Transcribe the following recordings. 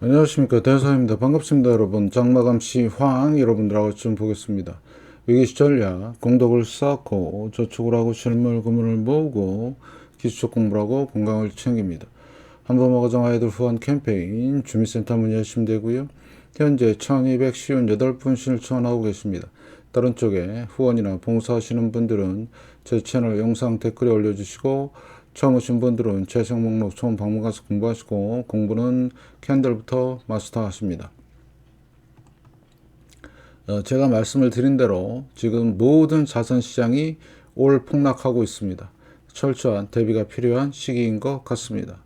안녕하십니까 대사입니다. 반갑습니다 여러분. 장마감 시황 여러분들하고 좀 보겠습니다. 위기시 전략, 공덕을 쌓고 저축을 하고 실물 금을 모으고 기초 공부를 하고 건강을 챙깁니다. 한번마 가정 아이들 후원 캠페인 주민센터 문의하시면 되고요. 현재 1258분 신청하고 계십니다. 다른 쪽에 후원이나 봉사하시는 분들은 제 채널 영상 댓글에 올려주시고 처음 오신 분들은 재생 목록 처음 방문 가서 공부하시고 공부는 캔들부터 마스터하십니다. 어, 제가 말씀을 드린 대로 지금 모든 자산 시장이 올 폭락하고 있습니다. 철저한 대비가 필요한 시기인 것 같습니다.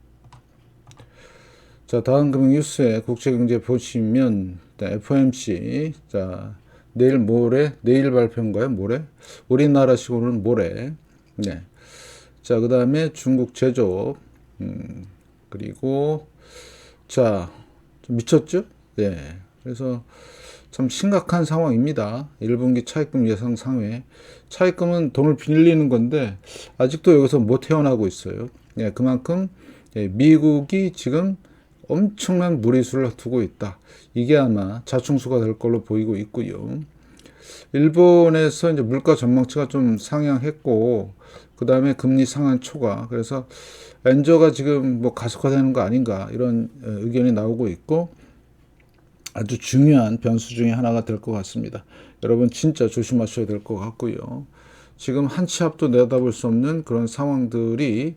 자, 다음 금융 뉴스에 국제경제 보시면 네, FOMC 자 내일 모레 내일 발표인가요? 모레 우리나라식으로는 모레 네. 자, 그 다음에 중국 제조업, 음, 그리고, 자, 좀 미쳤죠? 예. 그래서 참 심각한 상황입니다. 1분기 차입금 예상 상회. 차입금은 돈을 빌리는 건데, 아직도 여기서 못 태어나고 있어요. 예, 그만큼, 예, 미국이 지금 엄청난 무리수를 두고 있다. 이게 아마 자충수가 될 걸로 보이고 있고요. 일본에서 이제 물가 전망치가 좀 상향했고, 그 다음에 금리 상한 초과. 그래서 엔저가 지금 뭐 가속화되는 거 아닌가 이런 어, 의견이 나오고 있고 아주 중요한 변수 중에 하나가 될 것 같습니다. 여러분 진짜 조심하셔야 될 것 같고요. 지금 한 치 앞도 내다볼 수 없는 그런 상황들이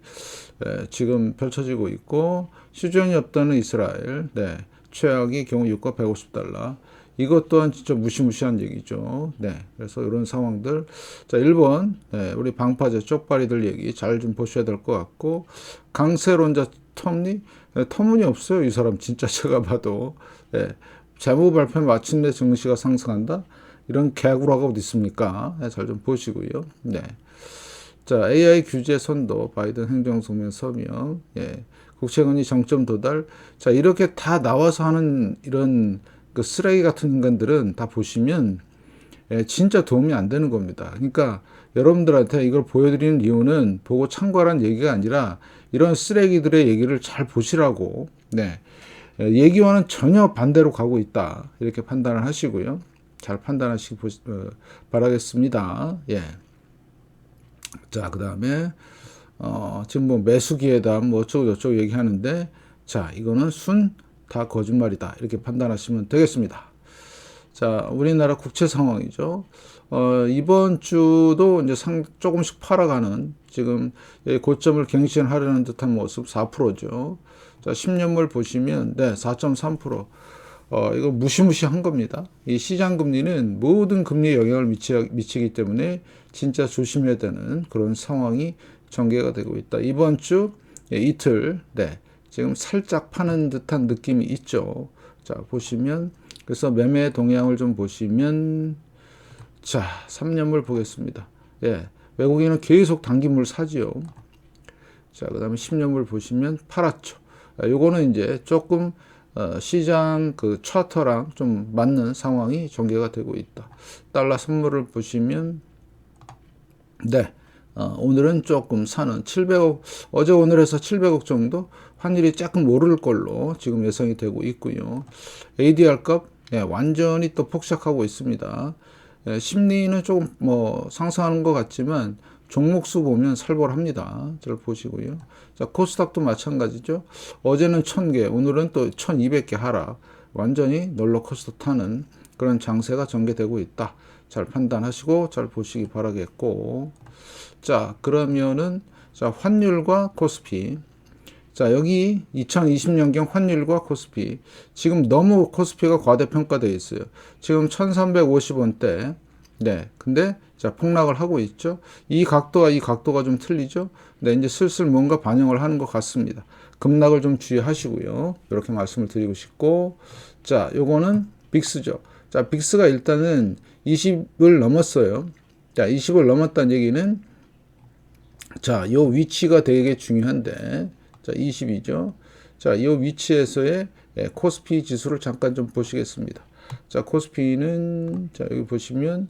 지금 펼쳐지고 있고 시중이 없다는 이스라엘, 네, 최악의 경우 유가 150달러. 이것 또한 진짜 무시무시한 얘기죠. 네. 그래서 이런 상황들. 자, 1번. 네, 우리 방파제 쪽발이들 얘기 잘 좀 보셔야 될 것 같고, 강세론자 텀니? 네, 터무니없어요. 이 사람 진짜 제가 봐도. 네, 재무 발표 마침내 증시가 상승한다? 이런 개구라가 어디 있습니까? 네, 잘좀 보시고요. 네. 자, AI 규제 선도, 바이든 행정성명 서명, 예, 국채금리 정점 도달. 자, 이렇게 다 나와서 하는 이런 그 쓰레기 같은 인간들은 다 보시면 예, 진짜 도움이 안 되는 겁니다. 그러니까 여러분들한테 이걸 보여드리는 이유는 보고 참고하라는 얘기가 아니라 이런 쓰레기들의 얘기를 잘 보시라고 네. 예, 얘기와는 전혀 반대로 가고 있다. 이렇게 판단을 하시고요. 잘 판단하시기 보, 어, 바라겠습니다. 예. 자, 그 다음에, 어, 지금 뭐 매수 기회다, 뭐 어쩌고저쩌고 얘기하는데, 자, 이거는 순 다 거짓말이다. 이렇게 판단하시면 되겠습니다. 자, 우리나라 국채 상황이죠. 어, 이번 주도 이제 상, 조금씩 팔아가는 지금 고점을 갱신하려는 듯한 모습 4%죠. 자, 10년물 보시면, 네, 4.3%. 어, 이거 무시무시한 겁니다. 이 시장 금리는 모든 금리에 영향을 미치, 미치기 때문에 진짜 조심해야 되는 그런 상황이 전개가 되고 있다. 이번 주 예, 이틀, 네, 지금 살짝 파는 듯한 느낌이 있죠. 자, 보시면 그래서 매매 동향을 좀 보시면 자, 3년물 보겠습니다. 예. 외국인은 계속 단기물 사지요. 자, 그다음에 10년물 보시면 팔았죠. 아, 요거는 이제 조금 어, 시장 그 차트랑 좀 맞는 상황이 전개가 되고 있다. 달러 선물을 보시면 네. 어, 오늘은 조금 사는 700억 어제 오늘 해서 700억 정도 환율이 조금 오를 걸로 지금 예상이 되고 있고요. ADR 값 예, 완전히 또 폭삭하고 있습니다. 예, 심리는 조금 뭐 상승하는 것 같지만 종목수 보면 살벌합니다. 잘 보시고요. 자, 코스닥도 마찬가지죠. 어제는 1000개, 오늘은 또 1200개 하락. 완전히 널러코스터 타는 그런 장세가 전개되고 있다. 잘 판단하시고 잘 보시기 바라겠고. 자, 그러면은 자, 환율과 코스피 자, 여기 2020년경 환율과 코스피. 지금 너무 코스피가 과대평가되어 있어요. 지금 1350원대. 네. 근데, 자, 폭락을 하고 있죠. 이 각도와 이 각도가 좀 틀리죠. 네, 이제 슬슬 뭔가 반영을 하는 것 같습니다. 급락을 좀 주의하시고요. 이렇게 말씀을 드리고 싶고. 자, 요거는 빅스죠. 자, 빅스가 일단은 20을 넘었어요. 자, 20을 넘었다는 얘기는 자, 요 위치가 되게 중요한데 자, 20이죠. 자, 이 위치에서의 예, 코스피 지수를 잠깐 좀 보시겠습니다. 자, 코스피는 자, 여기 보시면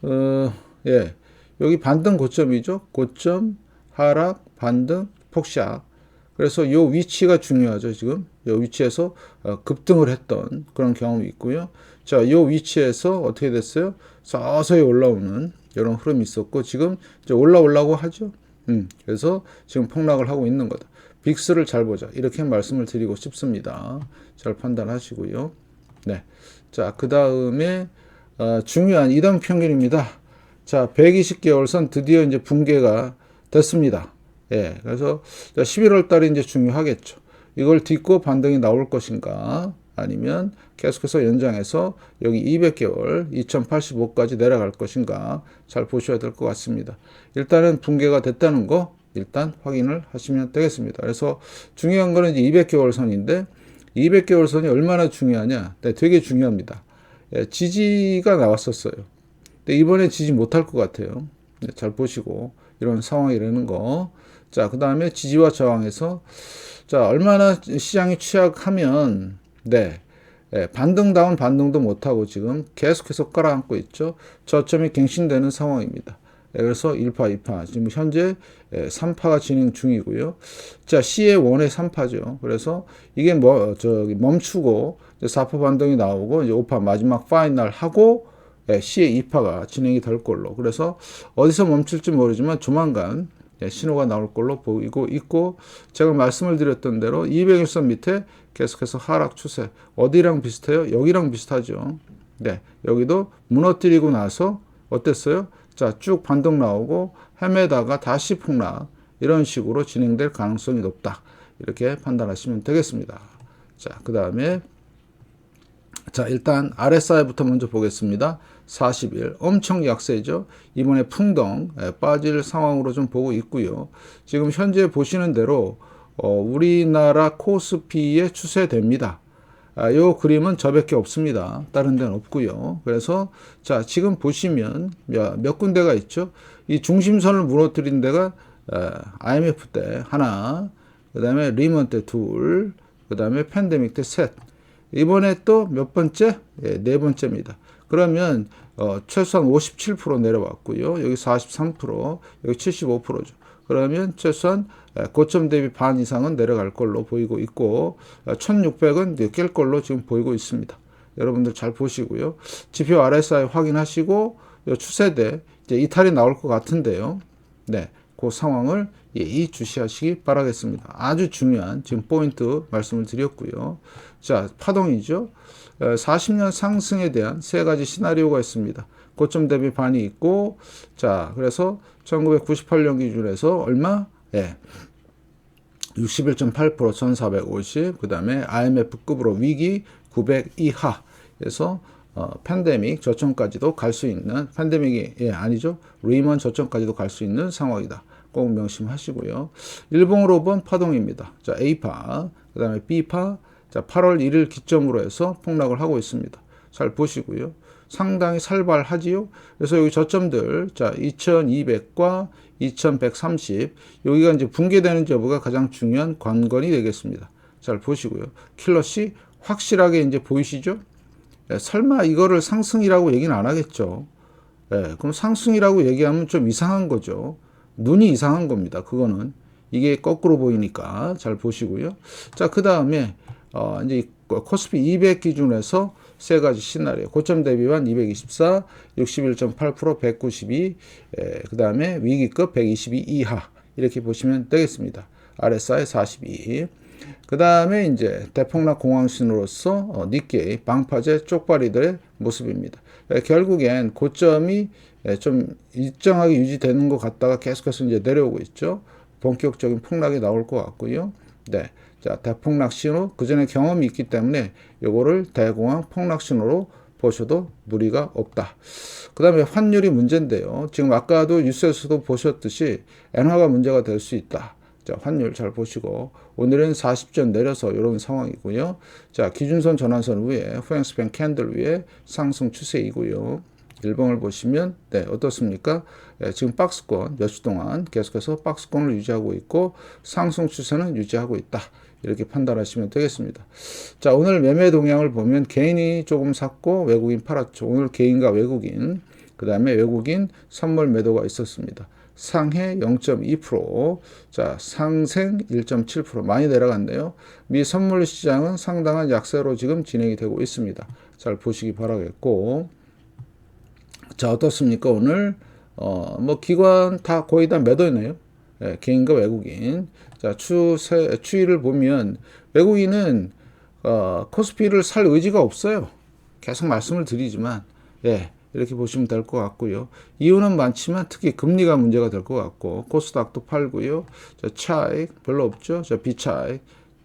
어, 예. 여기 반등 고점이죠. 고점, 하락, 반등, 폭락. 그래서 요 위치가 중요하죠. 지금 요 위치에서 어, 급등을 했던 그런 경험이 있고요. 자, 요 위치에서 어떻게 됐어요? 서서히 올라오는 이런 흐름이 있었고 지금 이제 올라오려고 하죠. 음, 그래서 지금 폭락을 하고 있는 거다. 빅스를 잘 보자. 이렇게 말씀을 드리고 싶습니다. 잘 판단하시고요. 네. 자, 그 다음에 어, 중요한 이동 평균입니다. 자, 120개월 선 드디어 이제 붕괴가 됐습니다. 예. 그래서 11월 달에 이제 중요하겠죠. 이걸 딛고 반등이 나올 것인가? 아니면 계속해서 연장해서 여기 200개월 2085까지 내려갈 것인가 잘 보셔야 될 것 같습니다. 일단은 붕괴가 됐다는 거 일단 확인을 하시면 되겠습니다. 그래서 중요한 거는 이제 200개월 선인데 200개월 선이 얼마나 중요하냐? 네, 되게 중요합니다. 예, 지지가 나왔었어요. 근데 이번에 지지 못할 것 같아요. 네, 잘 보시고 이런 상황이라는 거. 자, 그 다음에 지지와 저항에서 자 얼마나 시장이 취약하면 네. 예, 반등다운 반등도 못하고 지금 계속해서 깔아앉고 있죠. 저점이 갱신되는 상황입니다. 예, 그래서 1파, 2파, 지금 현재 3파가 진행 중이고요. 자, C의 원의 3파죠. 그래서 이게 뭐, 저기 멈추고 4파 반등이 나오고 이제 5파 마지막 파이널 하고 C의 2파가 진행이 될 걸로. 그래서 어디서 멈출지 모르지만 조만간 신호가 나올 걸로 보이고 있고 제가 말씀을 드렸던 대로 200일선 밑에 계속해서 하락 추세 어디랑 비슷해요? 여기랑 비슷하죠. 네, 여기도 무너뜨리고 나서 어땠어요? 자, 쭉 반등 나오고 헤매다가 다시 폭락 이런 식으로 진행될 가능성이 높다. 이렇게 판단하시면 되겠습니다. 자, 그 다음에 자, 일단 RSI부터 먼저 보겠습니다. 40일 엄청 약세죠. 이번에 풍덩 예, 빠질 상황으로 좀 보고 있고요. 지금 현재 보시는 대로 어, 우리나라 코스피의 추세됩니다. 아, 요 그림은 저밖에 없습니다. 다른 데는 없고요. 그래서 자 지금 보시면 몇, 몇 군데가 있죠. 이 중심선을 무너뜨린 데가 어, IMF 때 하나, 그 다음에 리먼 때 둘, 그 다음에 팬데믹 때 셋. 이번에 또 몇 번째? 예, 네 번째입니다. 그러면 어, 최소한 57% 내려왔고요. 여기 43%, 여기 75%죠. 그러면 최소한 고점 대비 반 이상은 내려갈 걸로 보이고 있고 1600은 깰 걸로 지금 보이고 있습니다. 여러분들 잘 보시고요. 지표 RSI 확인하시고 추세대 이제 이탈이 나올 것 같은데요. 네. 그 상황을 예의 주시하시기 바라겠습니다. 아주 중요한 지금 포인트 말씀을 드렸고요. 자, 파동이죠. 40년 상승에 대한 세 가지 시나리오가 있습니다. 고점 대비 반이 있고, 자, 그래서 1998년 기준에서 얼마? 예. 61.8% 1450, 그 다음에 IMF급으로 위기 900 이하. 그래서 어, 팬데믹 저점까지도 갈 수 있는 팬데믹이 예, 아니죠. 리먼 저점까지도 갈 수 있는 상황이다. 꼭 명심하시고요. 일봉으로 본 파동입니다. 자, A파, 그 다음에 B파, 자, 8월 1일 기점으로 해서 폭락을 하고 있습니다. 잘 보시고요. 상당히 살벌하지요. 그래서 여기 저점들, 자, 2200과 2130, 여기가 이제 붕괴되는 여부가 가장 중요한 관건이 되겠습니다. 잘 보시고요. 킬러시 확실하게 이제 보이시죠? 예, 설마 이거를 상승이라고 얘기는 안 하겠죠. 예, 그럼 상승이라고 얘기하면 좀 이상한 거죠. 눈이 이상한 겁니다. 그거는. 이게 거꾸로 보이니까 잘 보시고요. 자, 그 다음에, 어, 이제 코스피 200 기준에서 세 가지 시나리오. 고점 대비만 224, 61.8%, 192, 그 다음에 위기급 122 이하. 이렇게 보시면 되겠습니다. RSI 42. 그 다음에 이제 대폭락 공황신으로서 어, 니케이 방파제 쪽발이들의 모습입니다. 에, 결국엔 고점이 에, 좀 일정하게 유지되는 것 같다가 계속해서 이제 내려오고 있죠. 본격적인 폭락이 나올 것 같고요. 네. 자, 대폭락 신호, 그 전에 경험이 있기 때문에 요거를 대공황 폭락 신호로 보셔도 무리가 없다. 그 다음에 환율이 문제인데요. 지금 아까도 뉴스에서도 보셨듯이 엔화가 문제가 될 수 있다. 자, 환율 잘 보시고 오늘은 40전 내려서 이런 상황이고요. 자, 기준선 전환선 위에 후행스팬 캔들 위에 상승 추세이고요. 일봉을 보시면 네, 어떻습니까? 네, 지금 박스권 몇 주 동안 계속해서 박스권을 유지하고 있고 상승 추세는 유지하고 있다. 이렇게 판단하시면 되겠습니다. 자, 오늘 매매 동향을 보면 개인이 조금 샀고 외국인 팔았죠. 오늘 개인과 외국인, 그 다음에 외국인 선물 매도가 있었습니다. 상해 0.2%, 자, 상생 1.7% 많이 내려갔네요. 미 선물 시장은 상당한 약세로 지금 진행이 되고 있습니다. 잘 보시기 바라겠고. 자, 어떻습니까? 오늘 어, 뭐 기관 다 거의 다 매도했네요. 예, 개인과 외국인. 자, 추세 추이를 보면 외국인은 어, 코스피를 살 의지가 없어요. 계속 말씀을 드리지만 예. 이렇게 보시면 될 것 같고요. 이유는 많지만 특히 금리가 문제가 될 것 같고 코스닥도 팔고요. 저 차익 별로 없죠. 저 비차익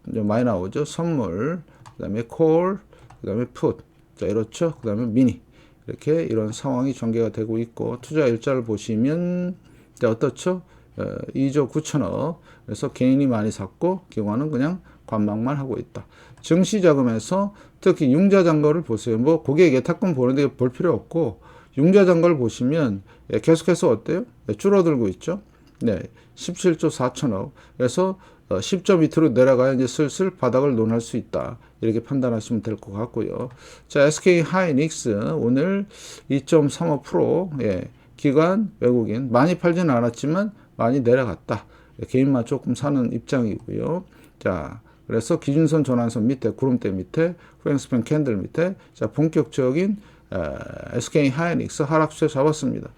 많이 나오죠. 선물, 그 다음에 콜, 그 다음에 풋. 자 이렇죠. 그 다음에 미니 이렇게 이런 상황이 전개가 되고 있고 투자 일자를 보시면 자, 어떻죠? 어, 2조 9천억. 그래서 개인이 많이 샀고 기관은 그냥 관망만 하고 있다. 증시 자금에서 특히 융자 잔거를 보세요. 뭐 고객 예탁금 보는데 볼 필요 없고 융자 잔거를 보시면 예, 계속해서 어때요? 예, 줄어들고 있죠. 네, 17조 4천억. 그래서 10점 밑으로 내려가야 이제 슬슬 바닥을 논할 수 있다. 이렇게 판단하시면 될 것 같고요. 자, SK 하이닉스 오늘 2.35% 예, 기관 외국인 많이 팔지는 않았지만 많이 내려갔다. 예, 개인만 조금 사는 입장이고요. 자, 그래서 기준선 전환선 밑에 구름대 밑에 후행스팬 캔들 밑에 자 본격적인 에, SK 하이닉스 하락 추세 잡았습니다.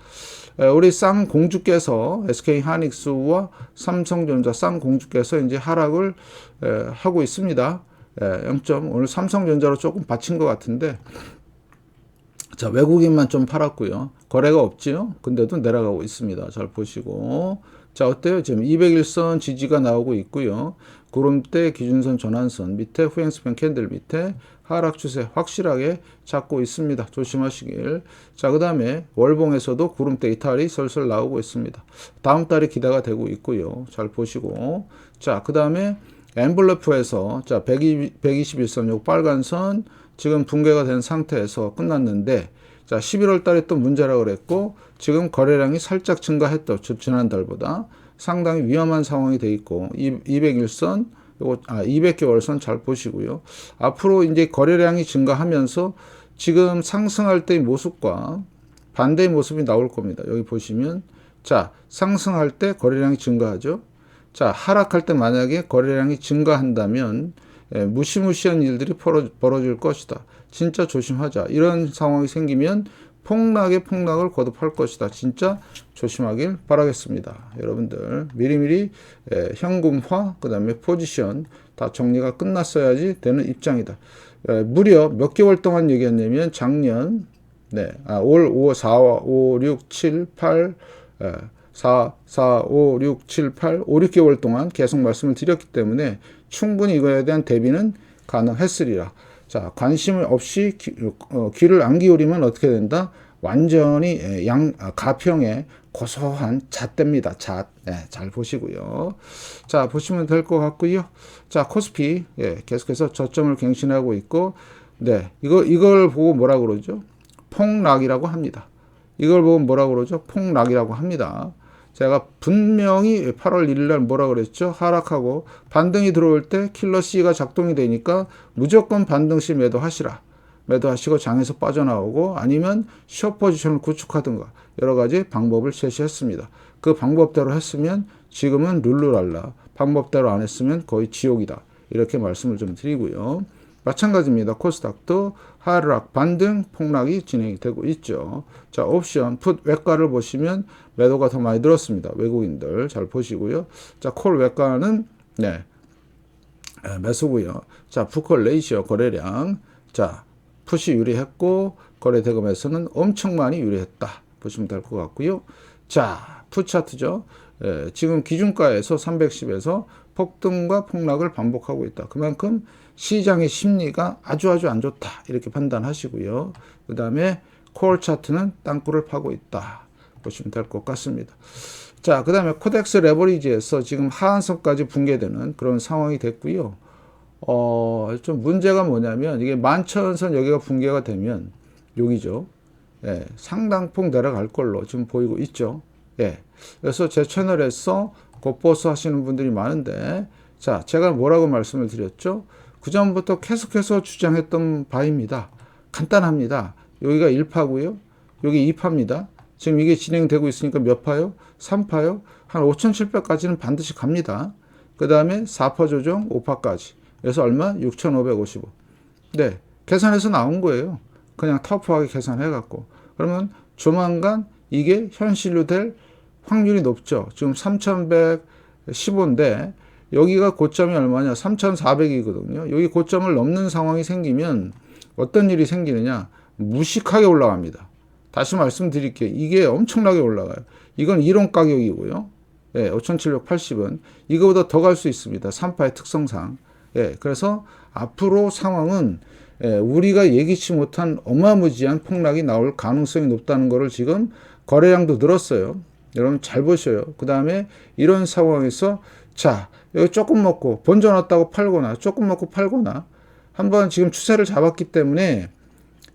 에, 우리 쌍공주께서 SK 하이닉스와 삼성전자 쌍공주께서 이제 하락을 에, 하고 있습니다. 0점 오늘 삼성전자로 조금 받친 것 같은데 자 외국인만 좀 팔았고요. 거래가 없지요. 근데도 내려가고 있습니다. 잘 보시고 자 어때요? 지금 201선 지지가 나오고 있고요. 구름대 기준선 전환선 밑에 후행스팬 캔들 밑에 하락 추세 확실하게 잡고 있습니다. 조심하시길. 자, 그 다음에 월봉에서도 구름대 이탈이 설설 나오고 있습니다. 다음 달에 기대가 되고 있고요. 잘 보시고. 자, 그 다음에 엠블러프에서 자, 120, 121선 요 빨간 선 지금 붕괴가 된 상태에서 끝났는데 자, 11월 달에 또 문제라 그랬고 지금 거래량이 살짝 증가했죠. 지난달보다. 상당히 위험한 상황이 돼 있고 201선 요거 아 200개월선 잘 보시고요. 앞으로 이제 거래량이 증가하면서 지금 상승할 때의 모습과 반대의 모습이 나올 겁니다. 여기 보시면 자, 상승할 때 거래량이 증가하죠. 자, 하락할 때 만약에 거래량이 증가한다면 예, 무시무시한 일들이 벌어 질 것이다. 진짜 조심하자. 이런 상황이 생기면 폭락의 폭락을 거듭할 것이다. 진짜 조심하길 바라겠습니다. 여러분들 미리미리 에, 현금화 그다음에 포지션 다 정리가 끝났어야지 되는 입장이다. 에, 무려 몇 개월 동안 얘기했냐면 작년 네, 아, 올 5, 4, 5, 6, 7, 8, 에, 4, 4, 5, 6, 7, 8, 5, 6개월 동안 계속 말씀을 드렸기 때문에 충분히 이거에 대한 대비는 가능했으리라. 자, 관심을 없이 기, 어, 귀를 안 기울이면 어떻게 된다? 완전히 예, 양 아, 가평의 고소한 잣대입니다. 잣. 네, 잘 보시고요. 자, 보시면 될 것 같고요. 자, 코스피 예, 계속해서 저점을 갱신하고 있고 네, 이거 이걸 보고 뭐라 그러죠? 폭락이라고 합니다. 이걸 보고 뭐라 그러죠? 폭락이라고 합니다. 제가 분명히 8월 1일 날 뭐라 그랬죠? 하락하고 반등이 들어올 때 킬러 C가 작동이 되니까 무조건 반등 시 매도하시라. 매도하시고 장에서 빠져나오고 아니면 숏 포지션을 구축하든가 여러 가지 방법을 제시했습니다. 그 방법대로 했으면 지금은 룰루랄라. 방법대로 안 했으면 거의 지옥이다. 이렇게 말씀을 좀 드리고요. 마찬가지입니다. 코스닥도 하락, 반등, 폭락이 진행이 되고 있죠. 자, 옵션, 풋 외과를 보시면 매도가 더 많이 들었습니다. 외국인들 잘 보시고요. 자, 콜 외과는 네. 매수고요. 자, 푸콜 레이시오 거래량. 자, 풋이 유리했고 거래 대금에서는 엄청 많이 유리했다. 보시면 될 것 같고요. 자, 풋 차트죠. 예, 지금 기준가에서 310에서 폭등과 폭락을 반복하고 있다. 그만큼 시장의 심리가 아주 아주 안 좋다. 이렇게 판단하시고요. 그 다음에 콜 차트는 땅굴을 파고 있다. 보시면 될 것 같습니다. 자, 그 다음에 코덱스 레버리지에서 지금 하한선까지 붕괴되는 그런 상황이 됐고요. 어, 좀 문제가 뭐냐면 이게 만천선 여기가 붕괴가 되면 여기죠. 예, 상당폭 내려갈 걸로 지금 보이고 있죠. 예. 그래서 제 채널에서 겉보수 하시는 분들이 많은데 자, 제가 뭐라고 말씀을 드렸죠? 그 전부터 계속해서 주장했던 바입니다. 간단합니다. 여기가 1파고요. 여기 2파입니다. 지금 이게 진행되고 있으니까 몇 파요? 3파요? 한 5,700까지는 반드시 갑니다. 그 다음에 4파 조정 5파까지. 그래서 얼마? 6,555. 네. 계산해서 나온 거예요. 그냥 터프하게 계산해갖고. 그러면 조만간 이게 현실로 될 확률이 높죠. 지금 3,115인데 여기가 고점이 얼마냐? 3,400이거든요. 여기 고점을 넘는 상황이 생기면 어떤 일이 생기느냐? 무식하게 올라갑니다. 다시 말씀드릴게요. 이게 엄청나게 올라가요. 이건 이론 가격이고요. 예, 5,780은 이거보다 더 갈 수 있습니다. 3파의 특성상. 예, 그래서 앞으로 상황은 예, 우리가 예기치 못한 어마무지한 폭락이 나올 가능성이 높다는 것을 지금 거래량도 늘었어요. 여러분 잘 보셔요. 그 다음에 이런 상황에서 자 여기 조금 먹고 번져놨다고 팔거나 조금 먹고 팔거나 한번 지금 추세를 잡았기 때문에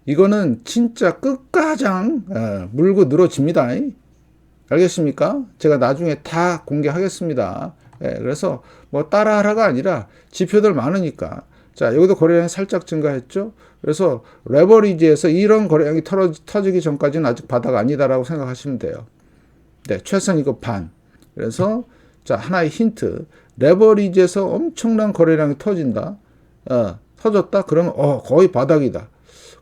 이거는 진짜 끝가장 어, 물고 늘어집니다. 알겠습니까? 제가 나중에 다 공개하겠습니다. 예, 그래서 뭐 따라하라가 아니라 지표들 많으니까. 자, 여기도 거래량이 살짝 증가했죠? 그래서 레버리지에서 이런 거래량이 털어, 터지기 전까지는 아직 바닥 아니다라고 생각하시면 돼요. 네, 최선 이거 반. 그래서 자, 하나의 힌트. 레버리지에서 엄청난 거래량이 터진다. 어, 터졌다? 그러면 어, 거의 바닥이다.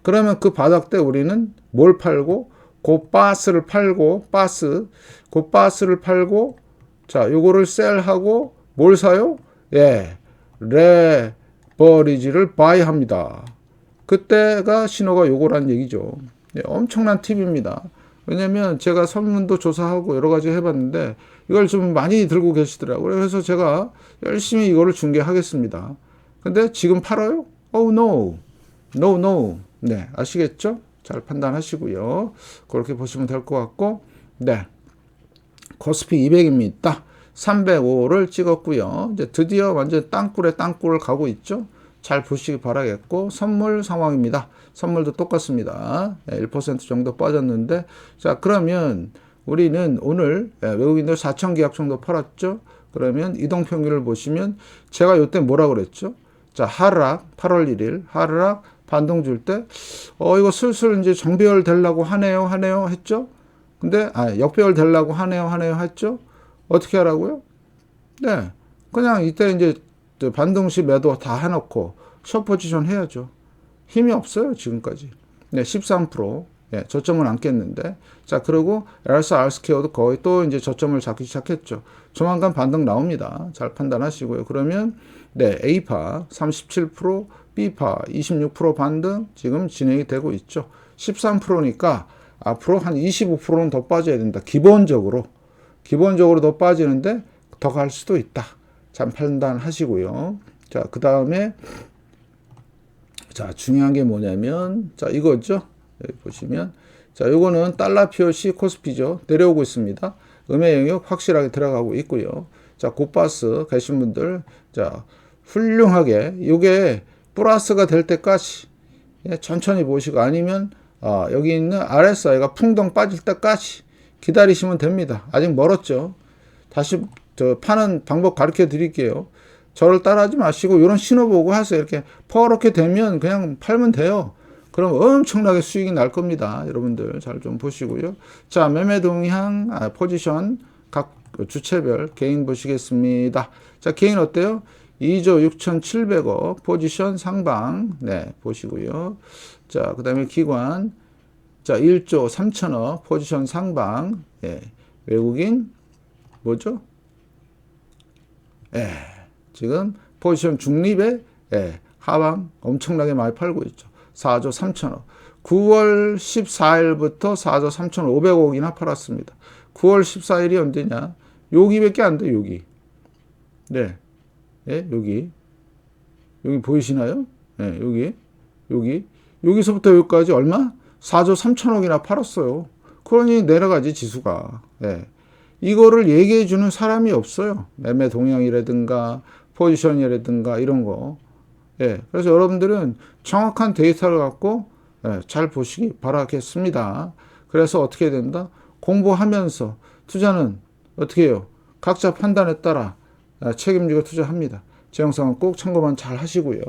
그러면 그 바닥 때 우리는 뭘 팔고 그 바스를 팔고 바스 그 바스를 팔고 자 요거를 셀하고 뭘 사요? 예 레버리지를 바이 합니다. 그때가 신호가 요거란 얘기죠. 예, 엄청난 팁입니다. 왜냐면 제가 선문도 조사하고 여러 가지 해봤는데 이걸 좀 많이 들고 계시더라고요. 그래서 제가 열심히 이거를 중계하겠습니다. 근데 지금 팔아요? Oh no, no, no. 네, 아시겠죠? 잘 판단하시고요. 그렇게 보시면 될 것 같고, 네. 코스피 200입니다. 305를 찍었고요. 이제 드디어 완전 땅굴에 땅굴을 가고 있죠. 잘 보시기 바라겠고, 선물 상황입니다. 선물도 똑같습니다. 1% 정도 빠졌는데, 자, 그러면 우리는 오늘 예, 외국인들 4천 계약 정도 팔았죠. 그러면 이동 평균을 보시면 제가 이때 뭐라 그랬죠? 자, 하락, 8월 1일, 하락, 반동 줄 때, 어, 이거 슬슬 이제 정배열 되려고 하네요, 하네요, 했죠? 근데, 아, 역배열 되려고 하네요, 하네요, 했죠? 어떻게 하라고요? 네. 그냥 이때 이제 반동시 매도 다 해놓고, 숏 포지션 해야죠. 힘이 없어요, 지금까지. 네, 13%. 예, 저점은 안 깼는데. 자, 그리고 엘사 알스케어도 거의 또 이제 저점을 잡기 시작했죠. 조만간 반등 나옵니다. 잘 판단하시고요. 그러면, 네, A파 37%, B파 26% 반등 지금 진행이 되고 있죠. 13%니까 앞으로 한 25%는 더 빠져야 된다. 기본적으로. 기본적으로 더 빠지는데 더 갈 수도 있다. 잘 판단하시고요. 자, 그 다음에 자, 중요한 게 뭐냐면 자, 이거죠. 여기 보시면 자, 요거는 달러 POC 코스피죠. 내려오고 있습니다. 음의 영역 확실하게 들어가고 있고요. 자, 고바스 계신 분들 자, 훌륭하게 요게 플러스가 될 때까지 예, 천천히 보시고 아니면 아, 여기 있는 RSI가 풍덩 빠질 때까지 기다리시면 됩니다. 아직 멀었죠. 다시 저 파는 방법 가르쳐 드릴게요. 저를 따라하지 마시고 이런 신호 보고 하세요. 이렇게 퍼렇게 되면 그냥 팔면 돼요. 그럼 엄청나게 수익이 날 겁니다. 여러분들 잘 좀 보시고요. 자, 매매 동향, 아, 포지션 각 주체별 개인 보시겠습니다. 자, 개인 어때요? 2조 6,700억 포지션 상방 네 보시고요. 자 그다음에 기관 자 1조 3천억 포지션 상방 예, 외국인 뭐죠? 예, 지금 포지션 중립에 예, 하방 엄청나게 많이 팔고 있죠. 4조 3천억. 9월 14일부터 4조 3,500억이나 팔았습니다. 9월 14일이 언제냐? 여기밖에 안 돼, 여기. 네. 예, 여기. 여기 보이시나요? 예, 여기. 여기. 여기서부터 여기까지 얼마? 4조 3천억이나 팔았어요. 그러니 내려가지, 지수가. 예. 이거를 얘기해 주는 사람이 없어요. 매매 동향이라든가, 포지션이라든가, 이런 거. 예. 그래서 여러분들은 정확한 데이터를 갖고 예, 잘 보시기 바라겠습니다. 그래서 어떻게 된다? 공부하면서 투자는 어떻게 해요? 각자 판단에 따라 아, 책임지고 투자합니다. 제 영상은 꼭 참고만 잘 하시고요.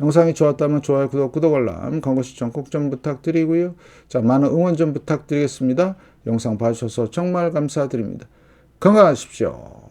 영상이 좋았다면 좋아요, 구독, 구독 알람, 광고 시청 꼭 좀 부탁드리고요. 자, 많은 응원 좀 부탁드리겠습니다. 영상 봐주셔서 정말 감사드립니다. 건강하십시오.